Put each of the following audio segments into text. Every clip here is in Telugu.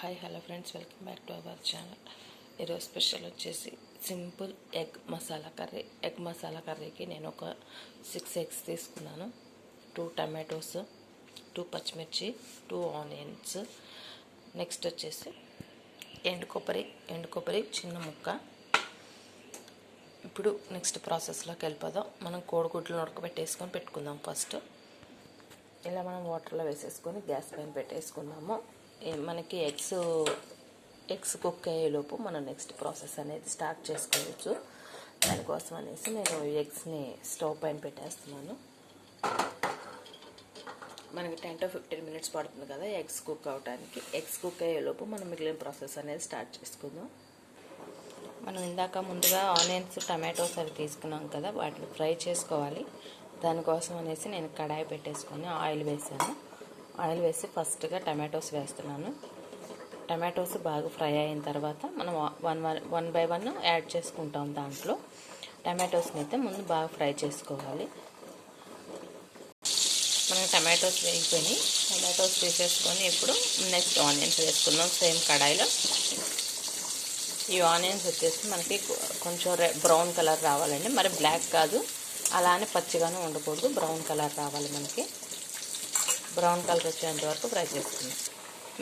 Hi hello friends welcome back to our channel. ఈరోజు స్పెషల్ వచ్చేసి simple egg masala curry. Egg masala కర్రీకి నేను ఒక సిక్స్ ఎగ్స్ తీసుకున్నాను. టూ టమాటోస్ టూ పచ్చిమిర్చి టూ ఆనియన్స్ నెక్స్ట్ వచ్చేసి ఎండు కొబ్బరి ఎండు కొబ్బరి చిన్న ముక్క. ఇప్పుడు నెక్స్ట్ ప్రాసెస్లోకి వెళ్ళిపోదాం. మనం కోడిగుడ్లు ఉడకబెట్టేసుకొని పెట్టుకుందాం ఫస్ట్ ఇలా మనం వాటర్లో వేసేసుకొని గ్యాస్ పైన పెట్టేసుకుందాము. మనకి ఎగ్స్ ఎగ్స్ కుక్ అయ్యేలోపు మనం నెక్స్ట్ ప్రాసెస్ అనేది స్టార్ట్ చేసుకోవచ్చు. దానికోసం అనేసి నేను ఎగ్స్ని స్టవ్ పైన పెట్టేస్తున్నాను. మనకి టెన్ టు ఫిఫ్టీన్ మినిట్స్ పడుతుంది కదా ఎగ్స్ కుక్ అవడానికి ఎగ్స్ కుక్ అయ్యేలోపు మనం మిగిలిన ప్రాసెస్ అనేది స్టార్ట్ చేసుకుందాం. మనం ఇందాక ముందుగా ఆనియన్స్ టమాటోస్ అవి తీసుకున్నాం కదా వాటిని ఫ్రై చేసుకోవాలి. దానికోసం అనేసి నేను కడాయి పెట్టేసుకొని ఆయిల్ వేసాను. ఆయిల్ వేసి ఫస్ట్గా టమాటోస్ వేస్తున్నాను. టమాటోస్ బాగా ఫ్రై అయిన తర్వాత మనం one one one by one add చేసుకుంటాం దాంట్లో. టమాటోస్ని అయితే ముందు బాగా ఫ్రై చేసుకోవాలి. మనం టమాటోస్ వేగిపోయినాయి టమాటోస్ తీసేసుకొని ఇప్పుడు నెక్స్ట్ ఆనియన్స్ వేసుకుందాం సేమ్ కడాయిలో. ఈ ఆనియన్స్ వచ్చేసి మనకి కొంచెం రె బ్రౌన్ కలర్ రావాలండి. మరి బ్లాక్ కాదు. అలానే పచ్చిగానే ఉండకూడదు. బ్రౌన్ కలర్ రావాలి మనకి. బ్రౌన్ కలర్ వచ్చేంత వరకు ఫ్రై చేసుకుందాం.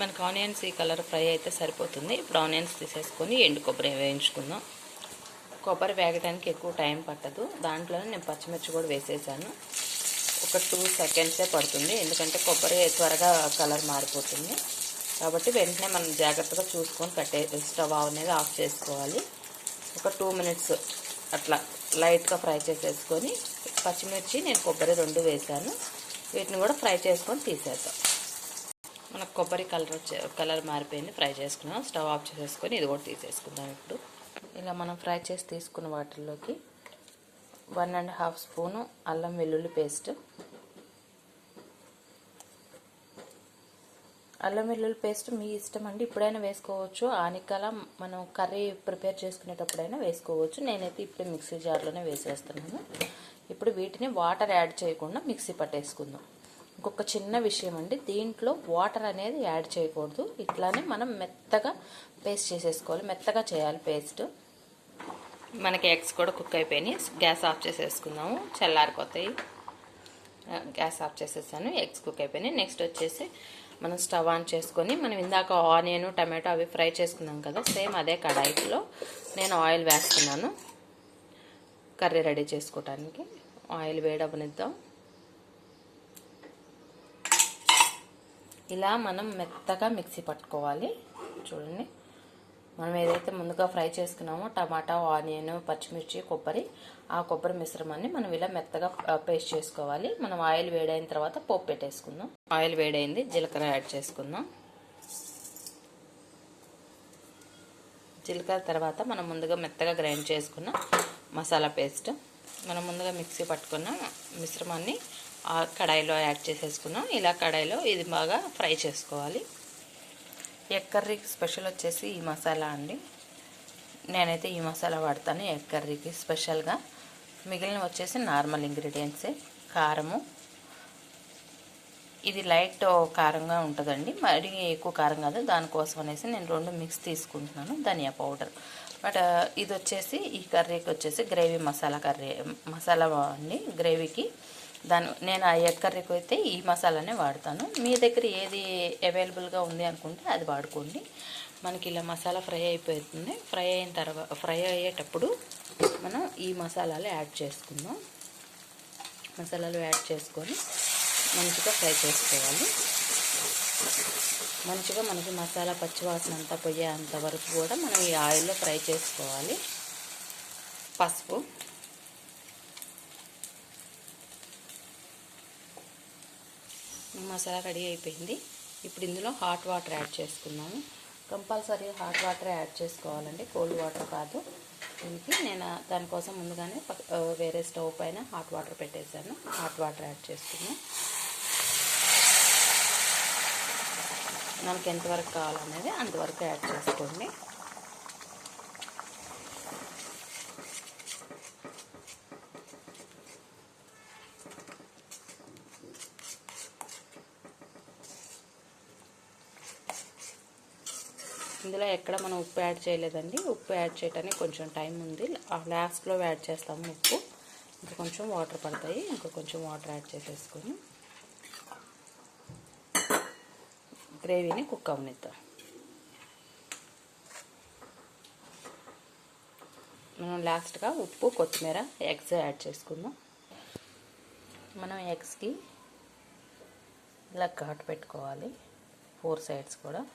మనకి ఆనియన్స్ ఈ కలర్ ఫ్రై అయితే సరిపోతుంది. ఇప్పుడు ఆనియన్స్ తీసేసుకొని ఎండు కొబ్బరి వేయించుకుందాం. కొబ్బరి వేగడానికి ఎక్కువ టైం పట్టదు. దాంట్లోనే నేను పచ్చిమిర్చి కూడా వేసేసాను. ఒక టూ సెకండ్సే పడుతుంది. ఎందుకంటే కొబ్బరి త్వరగా కలర్ మారిపోతుంది. కాబట్టి వెంటనే మనం జాగ్రత్తగా చూసుకొని కట్టే స్టవ్ అనేది ఆఫ్ చేసుకోవాలి. ఒక టూ మినిట్స్ అట్లా లైట్గా ఫ్రై చేసేసుకొని పచ్చిమిర్చి నేను కొబ్బరి రెండు వేసాను. వీటిని కూడా ఫ్రై చేసుకొని తీసేద్దాం. మనకు కొబ్బరి కలర్ వచ్చే కలర్ మారిపోయింది ఫ్రై చేసుకున్నాం. స్టవ్ ఆఫ్ చేసేసుకొని ఇది కూడా తీసేసుకుందాం ఇప్పుడు. ఇలా మనం ఫ్రై చేసి తీసుకున్న వాటిల్లోకి వన్ అండ్ హాఫ్ స్పూను అల్లం వెల్లుల్లి పేస్ట్. అల్లం వెల్లుల్లి పేస్ట్ మీ ఇష్టం అండి ఇప్పుడైనా వేసుకోవచ్చు. ఆనికల మనం కర్రీ ప్రిపేర్ చేసుకునేటప్పుడైనా వేసుకోవచ్చు. నేనైతే ఇప్పుడే మిక్సీ జార్లోనే వేసేస్తున్నాను. ఇప్పుడు వీటిని వాటర్ యాడ్ చేయకుండా మిక్సీ పట్టేసుకుందాం. ఇంకొక చిన్న విషయం అండి దీంట్లో వాటర్ అనేది యాడ్ చేయకూడదు. ఇట్లానే మనం మెత్తగా పేస్ట్ చేసేసుకోవాలి. మెత్తగా చేయాలి పేస్ట్ మనకి ఎగ్స్ కూడా కుక్ అయిపోయినాయి. గ్యాస్ ఆఫ్ చేసేసుకుందాము. చల్లారిపోతాయి. గ్యాస్ ఆఫ్ చేసేసాను. ఎగ్స్ కుక్ అయిపోయినాయి. నెక్స్ట్ వచ్చేసి మనం స్టవ్ ఆన్ చేసుకొని మనం ఇందాక ఆనియన్ టమాటో అవి ఫ్రై చేసుకున్నాం కదా సేమ్ అదే కడాయిలో నేను ఆయిల్ వేస్తున్నాను. కర్రీ రెడీ చేసుకోవటానికి. ఆయిల్ వేడవనిద్దాం ఇలా మనం మెత్తగా మిక్సీ పట్టుకోవాలి. చూడండి. మనం ఏదైతే ముందుగా ఫ్రై చేసుకున్నామో టమాటా ఆనియన్ పచ్చిమిర్చి కొబ్బరి ఆ కొబ్బరి మిశ్రమాన్ని మనం ఇలా మెత్తగా పేస్ట్ చేసుకోవాలి. మనం ఆయిల్ వేడైన తర్వాత పోపు పెట్టేసుకుందాం. ఆయిల్ వేడైంది. జీలకర్ర యాడ్ చేసుకుందాం. జీలకర్ర తర్వాత మనం ముందుగా మెత్తగా గ్రైండ్ చేసుకున్న మసాలా పేస్ట్. మనం ముందుగా మిక్సీ పట్టుకున్న మిశ్రమాన్ని కడాయిలో యాడ్ చేసేసుకున్నాం. ఇలా కడాయిలో ఇది బాగా ఫ్రై చేసుకోవాలి. ఎగ్ కర్రీకి స్పెషల్ వచ్చేసి ఈ మసాలా అండి. నేనైతే ఈ మసాలా వాడతాను ఎగ్ కర్రీకి స్పెషల్గా. మిగిలిన వచ్చేసి నార్మల్ ఇంగ్రీడియంట్సే. కారము. ఇది లైట్ కారంగా ఉంటుందండి. మరి ఎక్కువ కారం కాదు. దానికోసం అనేసి నేను రెండు మిక్స్ తీసుకుంటున్నాను. ధనియా పౌడర్. బట్ ఇది వచ్చేసి ఈ కర్రీకి వచ్చేసి గ్రేవీ మసాలా కర్రీ మసాలా అండి. గ్రేవీకి దాని నేను ఆ ఎగ్ కర్రీకి అయితే ఈ మసాలానే వాడతాను. మీ దగ్గర ఏది అవైలబుల్గా ఉంది అనుకుంటే అది వాడుకోండి. మనకి ఇలా మసాలా ఫ్రై అయిపోతుంది. ఫ్రై అయిన తర్వాత ఫ్రై అయ్యేటప్పుడు మనం ఈ మసాలాలు యాడ్ చేసుకుందాం. మసాలాలు యాడ్ చేసుకొని మంచిగా ఫ్రై చేసుకోవాలి. మంచిగా మనకి మసాలా పచ్చివాసన అంతా పోయేంత వరకు కూడా మనం ఈ ఆయిల్లో ఫ్రై చేసుకోవాలి. పసుపు మసాలా రెడీ అయిపోయింది. ఇప్పుడు ఇందులో హాట్ వాటర్ యాడ్ చేసుకున్నాము కంపల్సరీ హాట్ వాటర్ యాడ్ చేసుకోవాలండి. కోల్డ్ వాటర్ కాదు. దీనికి నేను దానికోసం ముందుగానే వేరే స్టవ్ పైన హాట్ వాటర్ పెట్టేశాను. హాట్ వాటర్ యాడ్ చేసుకున్నాం మనకి ఎంతవరకు కావాలనేది అంతవరకు యాడ్ చేసుకోండి. ఇందులో ఎక్కడ మనం ఉప్పు యాడ్ చేయలేదండి. ఉప్పు యాడ్ చేయడానికి కొంచెం టైం ఉంది. లాస్ట్లో యాడ్ చేస్తాము ఉప్పు. ఇంకా కొంచెం వాటర్ పడతాయి. ఇంకా కొంచెం వాటర్ యాడ్ చేసేసుకొని గ్రేవీని కుక్ అవనిద్దాం. మనం లాస్ట్గా ఉప్పు కొత్తిమీర ఎగ్స్ యాడ్ చేసుకుందాం. మనం ఎగ్స్కి ఇలా ఘాటు పెట్టుకోవాలి. ఫోర్ సైడ్స్ కూడా.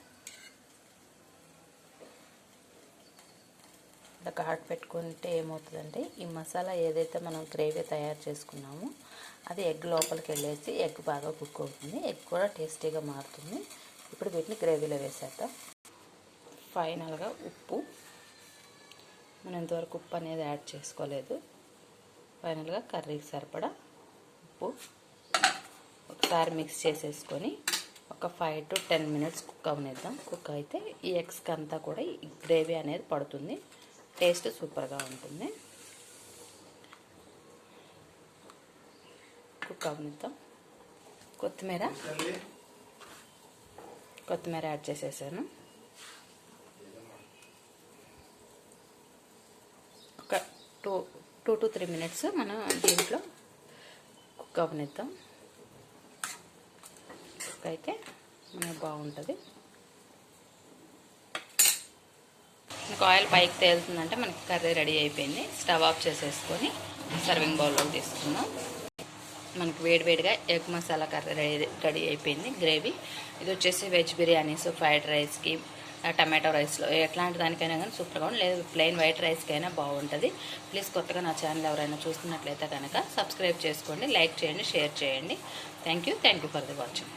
ఇలా ఘాటు పెట్టుకుంటే ఏమవుతుందంటే ఈ మసాలా ఏదైతే మనం గ్రేవీ తయారు చేసుకున్నామో అది ఎగ్ లోపలికి వెళ్ళేసి ఎగ్ బాగా కుక్ అవుతుంది. ఎగ్ కూడా టేస్టీగా మారుతుంది. ఇప్పుడు వీటిని గ్రేవీలో వేసేద్దాం. ఫైనల్గా ఉప్పు. మనం ఇంతవరకు ఉప్పు అనేది యాడ్ చేసుకోలేదు. ఫైనల్గా కర్రీకి సరిపడా ఉప్పు. ఒకసారి మిక్స్ చేసేసుకొని ఒక five to ten minutes cook అవనిద్దాం. Cook అయితే ఈ ఎగ్స్కి అంతా కూడా ఈ గ్రేవీ అనేది పడుతుంది. టేస్ట్ సూపర్గా ఉంటుంది. కుక్ అవనిద్దాం కొత్తిమీర. కొత్తిమీర యాడ్ చేసేసాను. ఒక two two to three minutes మనం దీంట్లో కుక్ అవనిద్దాం కుక్ అయితే మనకు బాగుంటుంది. మనకు ఆయిల్ పైకి తేలుతుందంటే మనకి కర్రీ రెడీ అయిపోయింది. స్టవ్ ఆఫ్ చేసేసుకొని సర్వింగ్ బౌల్లో తీసుకుందాం. మనకి వేడివేడిగా egg masala curry ready ready అయిపోయింది గ్రేవీ. ఇది వచ్చేసి వెజ్ బిర్యానీస్ ఫ్రైడ్ రైస్కి టమాటో రైస్లో. ఎట్లాంటి దానికైనా కానీ సూపర్గా ఉంది లేదు ప్లెయిన్ వైట్ రైస్కి అయినా బాగుంటుంది. ప్లీజ్ కొత్తగా నా ఛానల్ ఎవరైనా చూస్తున్నట్లయితే కనుక సబ్స్క్రైబ్ చేసుకోండి లైక్ చేయండి షేర్ చేయండి. Thank you thank you for the watching.